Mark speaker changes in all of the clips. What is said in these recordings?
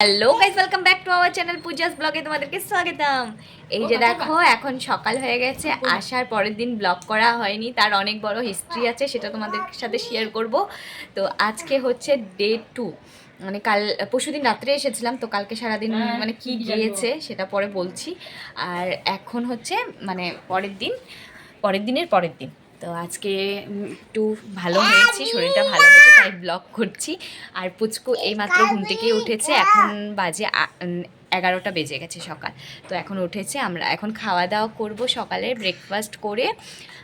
Speaker 1: Hello guys welcome back to our channel Puja's ব্লগে তোমাদেরকে স্বাগতম। এই যে দেখো এখন সকাল হয়ে গেছে আসার পরের দিন ব্লগ করা হয়নি তার অনেক বড় হিস্ট্রি আছে সেটা তোমাদের সাথে শেয়ার করব। তো আজকে হচ্ছে ডে টু মানে কাল পরশু দিন রাত্রে এসেছিলাম তো কালকে সারাদিন মানে কি গিয়েছে সেটা পরে বলছি। আর এখন হচ্ছে মানে পরের দিন পরের দিনের পরের দিন। তো আজকে একটু ভালো হয়েছে শরীরটা ভালো হয়েছে তাই ব্লগ করছি। আর পুচকু এইমাত্র ঘুম থেকে উঠেছে এখন বাজে এগারোটা বেজে গেছে সকাল। তো এখন উঠেছে আমরা। এখন খাওয়া দাওয়া করব সকালে ব্রেকফাস্ট করে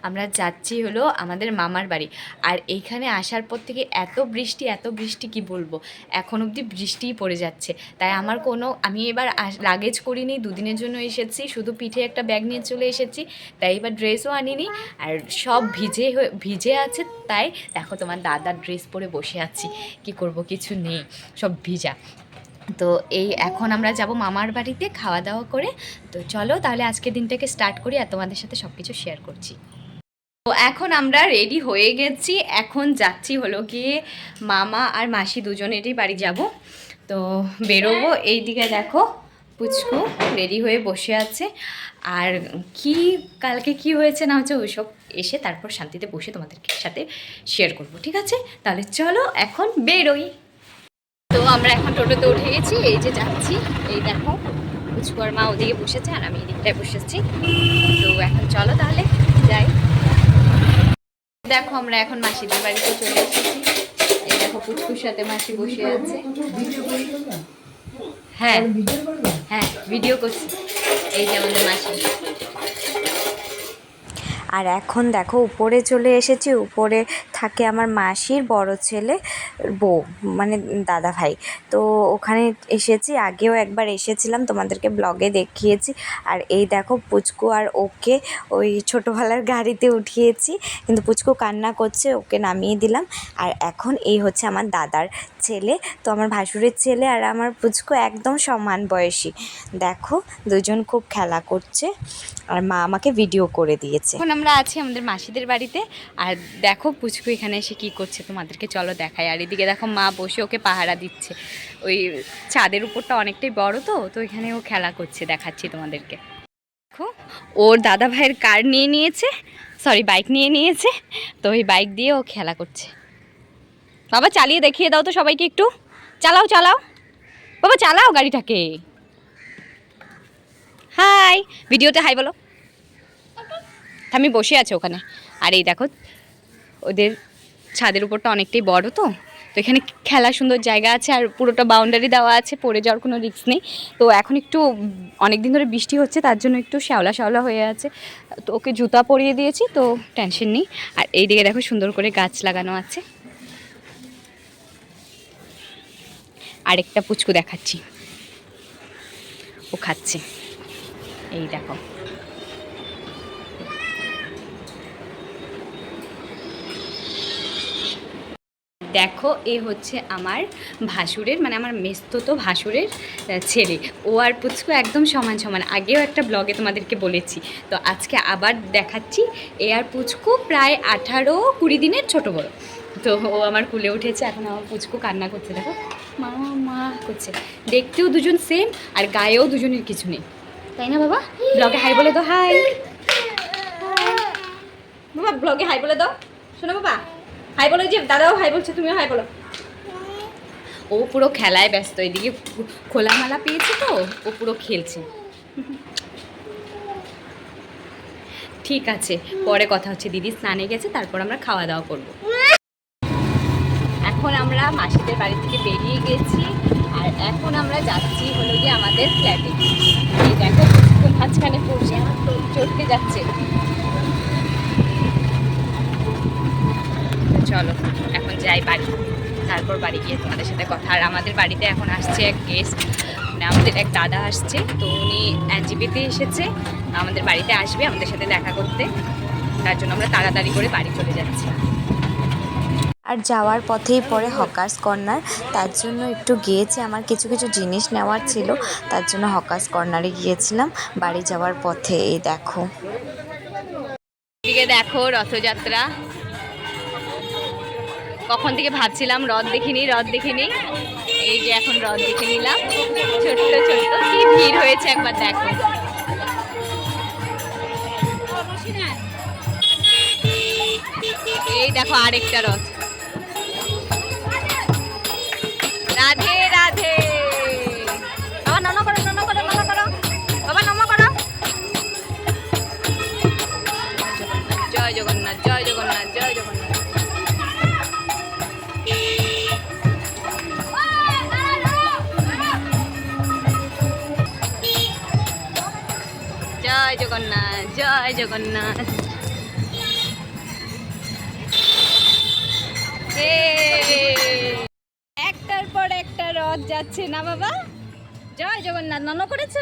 Speaker 1: আমরা যাচ্ছি হলো আমাদের মামার বাড়ি। আর এইখানে আসার পর থেকে এত বৃষ্টি এত বৃষ্টি কি বলব? এখন অবধি বৃষ্টিই পড়ে যাচ্ছে। তাই আমার কোনো, আমি এবার লাগেজ করিনি, দুদিনের জন্য এসেছি, শুধু পিঠে একটা ব্যাগ নিয়ে চলে এসেছি। তাই এবার ড্রেসও আনিনি। আর সব ভিজে ভিজে আছে, তাই দেখো তোমার দাদার ড্রেস পরে বসে আছি। কি করব, কিছু নেই, সব ভিজা। তো এই এখন আমরা যাব মামার বাড়িতে খাওয়া দাওয়া করে। তো চলো তাহলে আজকে দিনটাকে স্টার্ট করি আর তোমাদের সাথে সব কিছু শেয়ার করছি। তো এখন আমরা রেডি হয়ে গেছি। এখন যাচ্ছি হলো গিয়ে মামা আর মাসি দুজনেরই বাড়ি যাব। তো বেরোবো এই দিকে দেখো, পুচকু রেডি হয়ে বসে আছে। আর কি, কালকে কি হয়েছে না হচ্ছে ওইসব এসে তারপর শান্তিতে বসে তোমাদের সাথে শেয়ার করব, ঠিক আছে? তাহলে চলো এখন বেরোই। তো আমরা এখন টোটোতে উঠে গেছি, এই যে যাচ্ছি। এই দেখো পুচকু মা ওদিকে বসেছে আর আমি এদিকটায় বসেছি তো এখন চলো তাহলে, যাই। দেখো আমরা এখন মাসিদের বাড়িতে চলে এসেছি। এই দেখো পুচকুর সাথে মাসি বসে আছে। হ্যাঁ হ্যাঁ ভিডিও করছি। এই যে আমাদের মাসি।
Speaker 2: আর এখন দেখো, উপরে চলে এসেছি, উপরে থাকে আমার মাসির বড় ছেলে, বউ মানে দাদা ভাই তো ওখানে এসেছি, আগেও একবার এসেছিলাম, তোমাদেরকে ব্লগে দেখিয়েছি। আর এই দেখো, পুচকু আর ওকে ওই ছোটোবেলার গাড়িতে উঠিয়েছি, কিন্তু পুচকু কান্না করছে, ওকে নামিয়ে দিলাম। আর এখন এই হচ্ছে আমার দাদার ছেলে, তো আমার ভাসুরের ছেলে আর আমার পুচকু একদম সমান বয়সী। দেখো, দুজন খুব খেলা করছে আর মা আমাকে ভিডিও করে দিয়েছে।
Speaker 1: এখন আমরা আছি আমাদের মাসিদের বাড়িতে আর দেখো পুচকু এখানে এসে কি করছে তোমাদেরকে চলো দেখাই। আর এদিকে দেখো মা বসে ওকে পাহারা দিচ্ছে। ওই ছাদের উপরটা অনেকটাই বড় তো তো এখানে ও খেলা করছে, দেখাচ্ছি তোমাদেরকে। দেখো, ওর দাদা ভাইয়ের কার নিয়ে নিয়েছে? সরি বাইক নিয়ে নিয়েছে। তো ওই বাইক দিয়ে ও খেলা করছে। বাবা, চালিয়ে দেখিয়ে দাও তো সবাইকে একটু। চালাও চালাও। বাবা, চালাও গাড়িটাকে। হাই, ভিডিওতে হাই বলো। আমি বসে আছে ওখানে। আর এই দেখো, ওদের ছাদের উপরটা অনেকটাই বড় তো। তো এখানে খেলা সুন্দর জায়গা আছে আর পুরোটা বাউন্ডারি দেওয়া আছে, পড়ে যাওয়ার কোনো রিস্ক নেই। তো এখন একটু অনেক দিন ধরে বৃষ্টি হচ্ছে, তার জন্য একটু শ্যাওলা শ্যাওলা হয়ে আছে। তো ওকে জুতা পরিয়ে দিয়েছি, তো টেনশন নেই। আর এই দিকে দেখো সুন্দর করে গাছ লাগানো আছে। আরেকটা পুচকু দেখাচ্ছি। ও খাচ্ছে। এই দেখো। দেখো, এ হচ্ছে আমার ভাসুরের মানে আমার মেস্ততো ভাসুরের ছেলে। ও আর পুচকু একদম সমান সমান। আগেও একটা ব্লগে তোমাদেরকে বলেছি। তো আজকে আবার দেখাচ্ছি এ আর পুচকু প্রায় আঠারো কুড়ি দিনের ছোট বড়। তো ও আমার কুলে উঠেছে, এখন আমার পুচকু কান্না করছে, দেখো। মা মা! করছে। দেখতেও দুজন সেম আর গায়েও দুজনের কিছু নেই। তাই না বাবা? ব্লগে হাই বলে দাও হাই বাবা ব্লগে হাই বলে দাও। শোনো বাবা হাই বলো যে, দাদাও হাই বলছে, তুমিও হাই বলো। ও পুরো খেলায় ব্যস্ত, এদিকে খোলামালা পেয়েছে তো, ও পুরো খেলছে। ঠিক আছে, পরে কথা হচ্ছে। দিদি স্নানে গেছে, তারপর আমরা খাওয়া দাওয়া করব। এখন আমরা মাসিদের বাড়ি থেকে বেরিয়ে গেছি আর এখন আমরা যাচ্ছি হলো গিয়ে আমাদের ফ্ল্যাটে এই দেখো মাঝখানে পড়ছে চটকে যাচ্ছে। চলো, এখন যাই বাড়ি। তারপর বাড়ি গিয়ে তোমাদের সাথে কথা। আর আমাদের বাড়িতে এখন আসছে এক গেস্ট মানে আমাদের এক দাদা আসছে, তো উনি এনজিপিতে এসেছে। আমাদের বাড়িতে আসবে, আমাদের সাথে দেখা করতে। তার জন্য আমরা তাড়াতাড়ি করে বাড়ি চলে যাচ্ছি।
Speaker 2: আর যাওয়ার পথেই পড়ে হকার্স কর্নার। তার জন্য একটু গিয়েছি, আমার কিছু কিছু জিনিস নেওয়ার ছিল। তার জন্য হকার্স কর্নারে গিয়েছিলাম। বাড়ি যাওয়ার পথে, এই দেখো।
Speaker 1: দেখো রথযাত্রা। কখন থেকে ভাবছিলাম রথ দেখিনি রথ দেখিনি। এই যে এখন রথ দেখে নিলাম। ছোট্ট ছোট্ট, কি ভিড় হয়েছে একবার দেখো। এই দেখো আরেকটা রথ। জয় জগন্নাথ জয় জগন্নাথ! একটার পর একটা রথ যাচ্ছে না বাবা? জয় জগন্নাথ, নন করেছ?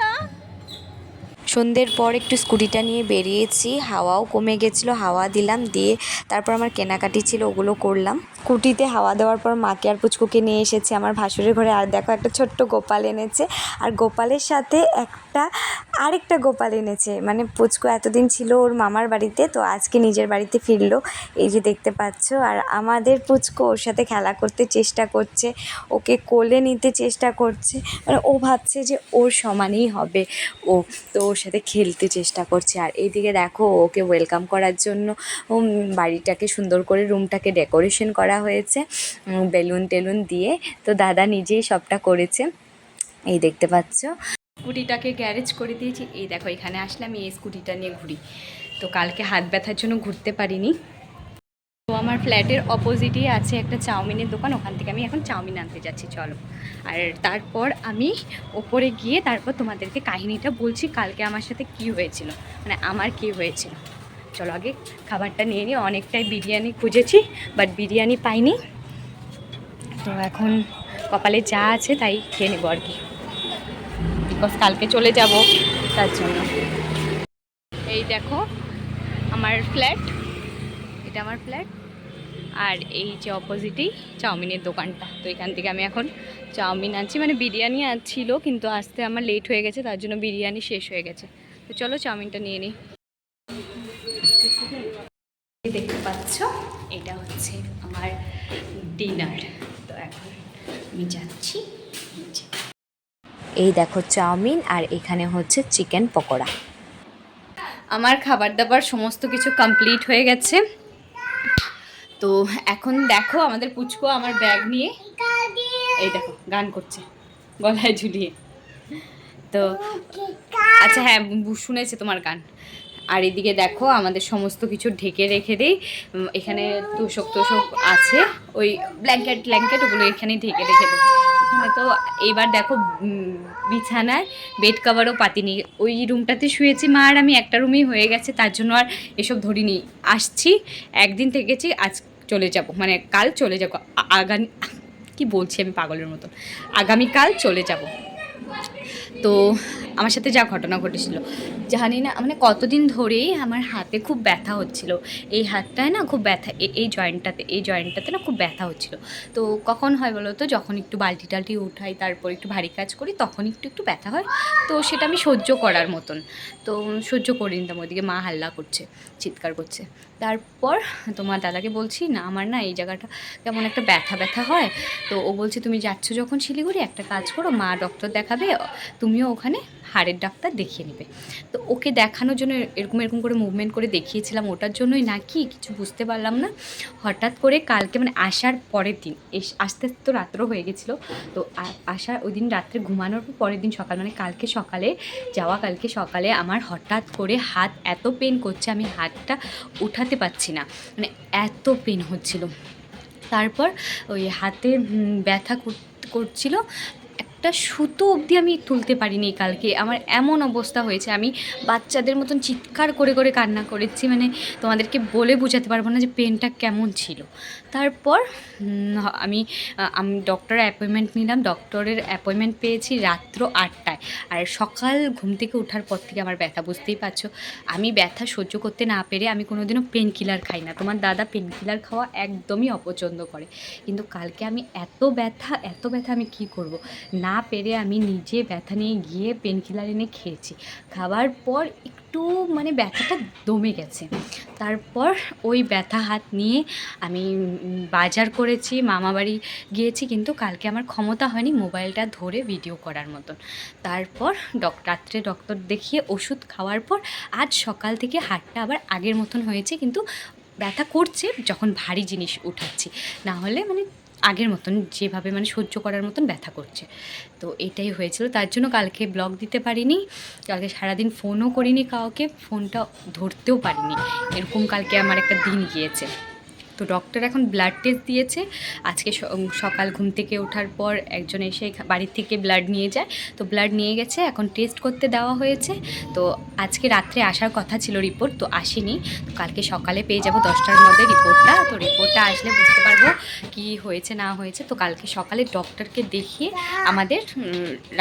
Speaker 2: সন্ধ্যের পর একটু স্কুটিটা নিয়ে বেরিয়েছি, হাওয়াও কমে গেছিল, হাওয়া দিলাম, দিয়ে তারপর আমার কেনাকাটি ছিল, ওগুলো করলাম। স্কুটিতে হাওয়া দেওয়ার পর মাকে আর পুচকুকে নিয়ে এসেছি, আমার ভাসুরের ঘরে। আর দেখো, একটা ছোট্ট গোপাল এনেছে। আর গোপালের সাথে একটা, আরেকটা গোপাল এনেছে। মানে পুচকু এতদিন ছিল ওর মামার বাড়িতে, তো আজকে নিজের বাড়িতে ফিরলো। এই যে দেখতে পাচ্ছ। আর আমাদের পুচকু ওর সাথে খেলা করতে চেষ্টা করছে, ওকে কোলে নিতে চেষ্টা করছে। মানে ও ভাবছে যে ওর সমানেই হবে ও। তো সাথে খেলতে চেষ্টা করছে। আর এইদিকে দেখো, ওকে ওয়েলকাম করার জন্য বাড়িটাকে সুন্দর করে রুমটাকে ডেকোরেশন করা হয়েছে বেলুন টেলুন দিয়ে। তো দাদা নিজেই সবটা করেছে। এই দেখতে পাচ্ছ।
Speaker 1: স্কুটিটাকে গ্যারেজ করে দিয়েছি। এই দেখো, এখানে আসলে আমি এই স্কুটিটা নিয়ে ঘুরি। তো কালকে হাত ব্যথার জন্য ঘুরতে পারিনি। আমার ফ্ল্যাটের অপোজিটই আছে একটা চাউমিনের দোকান, ওখান থেকে আমি এখন চাউমিন আনতে যাচ্ছি, চলো। আর তারপর আমি ওপরে গিয়ে তারপর তোমাদেরকে কাহিনীটা বলছি, কালকে আমার সাথে কি হয়েছিল মানে আমার কি হয়েছিল। চলো আগে খাবারটা নিয়ে নিই, অনেকটাই বিরিয়ানি খুঁজেছি বাট বিরিয়ানি পাইনি। তো এখন কপালে যা আছে তাই খেয়ে নেব আর কি। বিকজ কালকে চলে যাব, তার জন্য। এই দেখো, আমার ফ্ল্যাট, এটা আমার ফ্ল্যাট। আর এই যে অপোজিটেই চাউমিনের দোকানটা। তো এখান থেকে আমি এখন চাউমিন আনছি। মানে বিরিয়ানি ছিল কিন্তু আসতে আমার লেট হয়ে গেছে, তার জন্য বিরিয়ানি শেষ হয়ে গেছে। তো চলো চাউমিনটা নিয়ে নিই। দেখতে পাচ্ছ, এটা হচ্ছে আমার ডিনার তো এখন আমি যাচ্ছি
Speaker 2: এই দেখো চাউমিন, আর এখানে হচ্ছে চিকেন পকোড়া।
Speaker 1: আমার খাবার দাবার সমস্ত কিছু কমপ্লিট হয়ে গেছে। তো এখন দেখো আমাদের পুচকো আমার ব্যাগ নিয়ে এই দেখো, গান করছে, গলায় ঝুলিয়ে। তো আচ্ছা হ্যাঁ শুনেছে তোমার গান। আর এদিকে দেখো আমাদের সমস্ত কিছু ঢেকে রেখে দেই। এখানে তোষক তোষক আছে, ওই ব্ল্যাঙ্কেট ব্ল্যাঙ্কেট ওগুলো এখানে ঢেকে রেখে দেয় এখানে তো এইবার দেখো বিছানায় বেড কাভারও পাতিনি ওই রুমটাতে শুয়েছি, মা আর আমি একটা রুমেই হয়ে গেছে, তার জন্য আর এসব ধরিনি। আসছি, একদিন থেকেছি আজ চলে যাব মানে কাল চলে যাব আগামী, কি বলছি আমি পাগলের মতন, আগামীকাল চলে যাব। তো আমার সাথে যা ঘটনা ঘটেছিল, জানি না মানে কতদিন ধরেই আমার হাতে খুব ব্যথা হচ্ছিল, এই হাতটায় না খুব ব্যথা এই জয়েন্টটাতে এই জয়েন্টটাতে না খুব ব্যথা হচ্ছিল। তো কখন হয় বলো তো, যখন একটু বালতি টালটি উঠাই, তারপর একটু ভারী কাজ করি, তখন একটু একটু ব্যথা হয়। তো সেটা আমি সহ্য করার মতন, তো সহ্য করে নিতাম ওইদিকে মা হাল্লা করছে, চিৎকার করছে। তারপর তোমার দাদাকে বলছি, না, আমার না এই জায়গাটা কেমন একটা ব্যথা ব্যথা হয়। তো ও বলছে, তুমি যাচ্ছ যখন শিলিগুড়ি একটা কাজ করো, মা ডক্টর দেখাবে, তুমিও ওখানে হাড়ের ডাক্তার দেখিয়ে নেবে। তো ওকে দেখানোর জন্য এরকম এরকম করে মুভমেন্ট করে দেখিয়েছিলাম, ওটার জন্যই নাকি কিছু বুঝতে পারলাম না। হঠাৎ করে কালকে মানে আসার পরের দিন, এস আস্তে আস্তে তো রাত্র হয়ে গেছিল। তো আসার ওই দিন রাত্রে ঘুমানোর পর পরের দিন সকাল মানে কালকে সকালে যাওয়া, কালকে সকালে আমার হঠাৎ করে হাত এত পেন করছে, আমি হাতটা উঠাতে পারছি না। মানে এত পেন হচ্ছিল। তারপর ওই হাতে ব্যথা কর- করছিল একটা সুতো অবধি আমি তুলতে পারিনি কালকে। আমার এমন অবস্থা হয়েছে, আমি বাচ্চাদের মতন চিৎকার করে করে কান্না করেছি মানে তোমাদেরকে বলে বোঝাতে পারব না যে পেনটা কেমন ছিল। তারপর আমি আমি ডক্টরের অ্যাপয়েন্টমেন্ট নিলাম ডক্টরের অ্যাপয়েন্টমেন্ট পেয়েছি রাত্র আটটায়। আর সকাল ঘুম থেকে ওঠার পর থেকে আমার ব্যথা, বুঝতেই পারছ? আমি ব্যথা সহ্য করতে না পেরে আমি কোনোদিনও পেন কিলার খাই না। তোমার দাদা পেন কিলার খাওয়া একদমই অপছন্দ করে। কিন্তু কালকে আমি এত ব্যথা এত ব্যথা আমি কি করব? না পেরে আমি নিজে ব্যথা নিয়ে গিয়ে পেন কিলার এনে খেয়েছি। খাওয়ার পর একটু মানে ব্যথাটা দমে গেছে। তারপর ওই ব্যথা হাত নিয়ে আমি বাজার করেছি, মামা বাড়ি গিয়েছি, কিন্তু কালকে আমার ক্ষমতা হয়নি মোবাইলটা ধরে ভিডিও করার মতন। তারপর ডক, রাত্রে ডক্টর দেখিয়ে ওষুধ খাওয়ার পর আজ সকাল থেকে হাটটা আবার আগের মতন হয়েছে, কিন্তু ব্যথা করছে যখন ভারী জিনিস উঠাচ্ছি। না হলে মানে আগের মতন যেভাবে মানে সহ্য করার মতন ব্যথা করছে। তো এটাই হয়েছিল। তার জন্য কালকে ব্লগ দিতে পারিনি। কালকে সারাদিন ফোনও করিনি কাউকে। ফোনটা ধরতেও পারিনি। এরকম কালকে আমার একটা দিন গিয়েছে। তো ডক্টর এখন ব্লাড টেস্ট দিয়েছে। আজকে সকাল ঘুম থেকে ওঠার পর একজন এসে বাড়ির থেকে ব্লাড নিয়ে যায়। তো ব্লাড নিয়ে গেছে, এখন টেস্ট করতে দেওয়া হয়েছে। তো আজকে রাত্রে আসার কথা ছিল রিপোর্ট তো আসেনি। তো কালকে সকালে পেয়ে যাব, দশটার মধ্যে রিপোর্টটা তো রিপোর্টটা আসলে বুঝতে পারব কি হয়েছে, না হয়েছে। তো কালকে সকালে ডক্টরকে দেখিয়ে আমাদের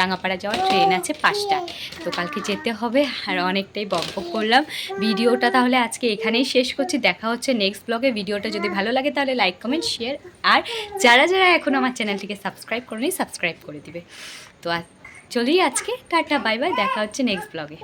Speaker 1: রাঙাপাড়া যাওয়ার ট্রেন আছে পাঁচটায় তো কালকে যেতে হবে, আর অনেকটাই বক করলাম। ভিডিওটা তাহলে আজকে এখানেই শেষ করছি। দেখা হচ্ছে নেক্সট ব্লগে ভিডিওটা যদি ভালো লাগে তাহলে লাইক কমেন্ট শেয়ার আর যারা যারা এখন আমার চ্যানেলটিকে সাবস্ক্রাইব করেনি সাবস্ক্রাইব করে দিবে। তো চলি আজকে। টাটা বাই বাই দেখা হচ্ছে নেক্সট ব্লগে